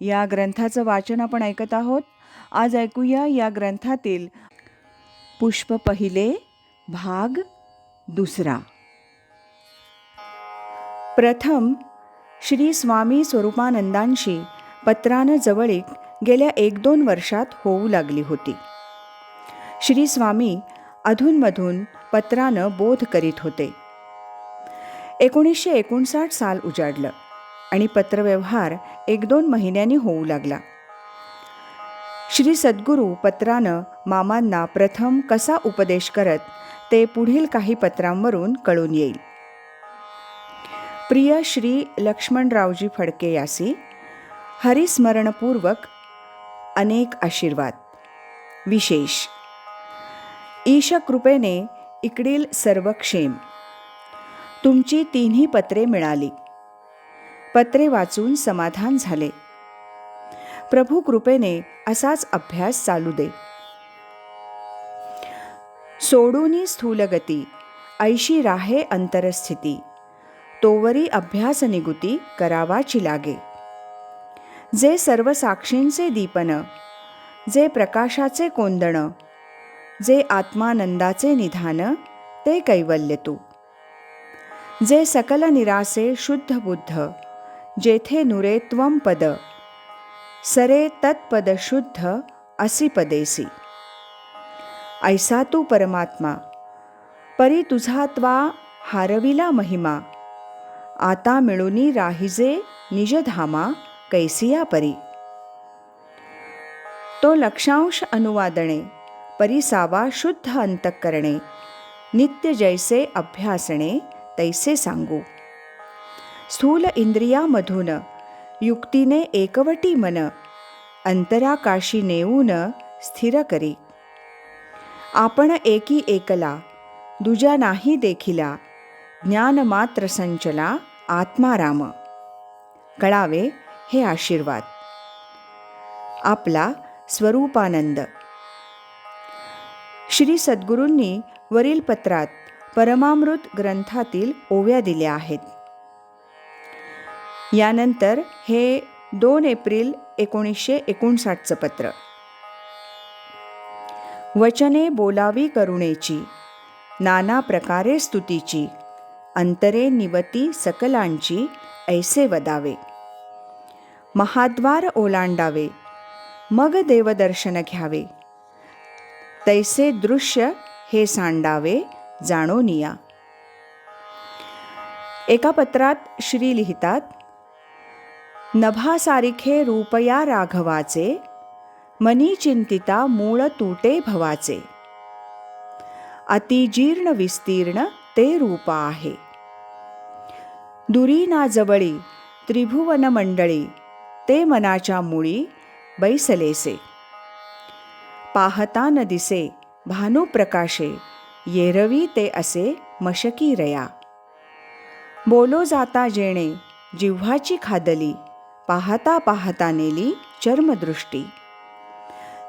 या ग्रंथाचं वाचन आपण ऐकत आहोत. आज ऐकूया या ग्रंथातील पुष्प पहिले भाग दुसरा. प्रथम श्री स्वामी स्वरूपानंदांशी पत्रानं जवळीक गेल्या एक दोन वर्षात होऊ लागली होती. श्री स्वामी अधूनमधून पत्रानं बोध करीत होते. एकोणीसशे एकोणसाठ साल उजाडलं. आणि पत्रव्यवहार एक दोन महिन्यांनी होऊ लागला. श्री सद्गुरू पत्रानं मामांना प्रथम कसा उपदेश करत ते पुढील काही पत्रांवरून कळून येईल. प्रिय श्री लक्ष्मणरावजी फडके यासी हरिस्मरणपूर्वक अनेक आशीर्वाद. विशेष ईशकृपेने इकडील सर्व क्षेम तुमची तिन्ही पत्रे मिळाली. पत्रे वाचून समाधान झाले. प्रभू कृपेने असाच अभ्यास चालू दे. सोडूनी स्थूलगती ऐशी राहे अंतरस्थिती तोवरी अभ्यास निगुती करावाची लागे. जे सर्व साक्षींचे दीपन जे प्रकाशाचे कोंदण जे आत्मानंदाचे निधान ते कैवल्य तू. जे सकल निरासे शुद्ध बुद्ध जेथे नुरे त्वम पद। सरे तत्पद शुद्ध असी पदेसी। ऐसा तू परमात्मा। परी तुझा त्वा हारविला महिमा। आता मिळूनी राहिजे निजधामा कैसिया परी। तो लक्षांश अनुवादणे परिसावा शुद्ध अंतकरणे नित्य जैसे अभ्यासणे तैसे सांगू। स्थूल इंद्रियामधून युक्तीने एकवटी मन अंतराकाशी नेऊन स्थिर करी. आपण एकी एकला दुजा नाही देखिला ज्ञानमात्र संचला आत्माराम. कळावे हे आशीर्वाद. आपला स्वरूपानंद. श्री सद्गुरूंनी वरील पत्रात परमामृत ग्रंथातील ओव्या दिल्या आहेत. यानंतर हे दोन एप्रिल एकोणीसशे एकोणसाठचं पत्र. वचने बोलावी करुणेची नाना प्रकारे स्तुतीची अंतरे निवती सकलांची ऐसे वदावे. महाद्वार ओलांडावे मग देवदर्शन घ्यावे. तैसे दृश्य हे सांडावे जाणोनिया. एका पत्रात श्री लिहितात नभासारिखे रूपया राघवाचे मनी चिंतिता मूळ तुटे भवाचे. अतिजीर्ण विस्तीर्ण ते रूप आहे. दुरी ना जवळी त्रिभुवन मंडळी ते मनाच्या मुळी बैसलेसे. पाहता न दिसे भानुप्रकाशे येरवी ते असे मशकी रया. बोलो जाता जेणे जिव्हाची खादली पाहता पाहता नेली चर्मदृष्टी.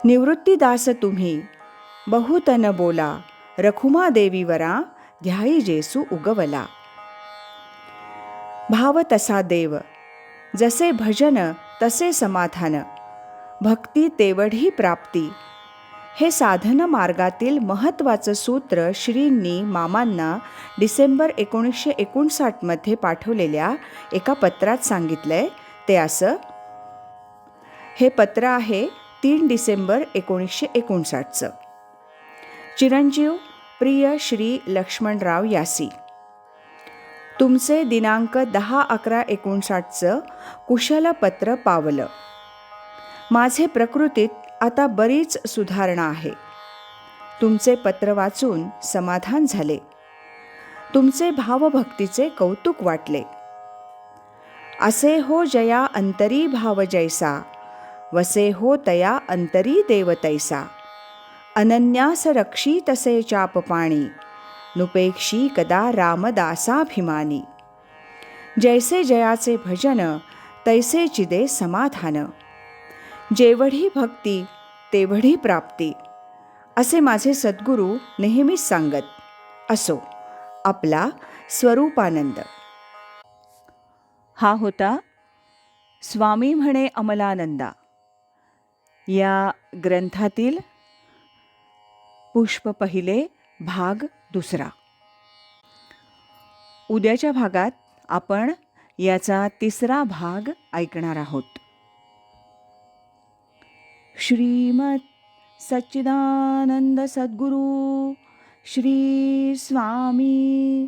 निवृत्तीदास तुम्ही बहुतन बोला रखुमा देवीवरा ध्याई जेसू उगवला. भाव तसा देव जसे भजन तसे समाधान भक्ती तेवढी प्राप्ती. हे साधन मार्गातील महत्त्वाचं सूत्र श्रींनी मामांना डिसेंबर एकोणीसशे एकोणसाठमध्ये पाठवलेल्या एका पत्रात सांगितलं आहे ते असं? हे पत्र आहे तीन डिसेंबर एकोणीसशे एकोणसाठचं. चिरंजीव प्रिय श्री लक्ष्मणराव यासी. तुमचे दिनांक दहा अकरा एकोणसाठचं कुशल पत्र पावलं. माझे प्रकृतीत आता बरीच सुधारणा आहे. तुमचे पत्र वाचून समाधान झाले. तुमचे भावभक्तीचे कौतुक वाटले. असे हो जया अंतरी भाव जैसा वसे हो तया अंतरी देवतैसा अनन्यास रक्षी तसे चापपाणी नुपेक्षी कदा रामदासाभिमानी. जैसे जयाचे भजन तैसे चिदे समाधान. जेवढी भक्ती तेवढी प्राप्ती असे माझे सद्गुरू नेहमीच सांगत असो आपला स्वरूपानंद. हा होता स्वामी म्हणे अमलानंदा. या ग्रंथातील पुष्प पहिले भाग दुसरा. उद्याच्या भागात आपण याचा तिसरा भाग ऐकणार आहोत. श्रीमत सच्चिदानंद सद्गुरू श्री स्वामी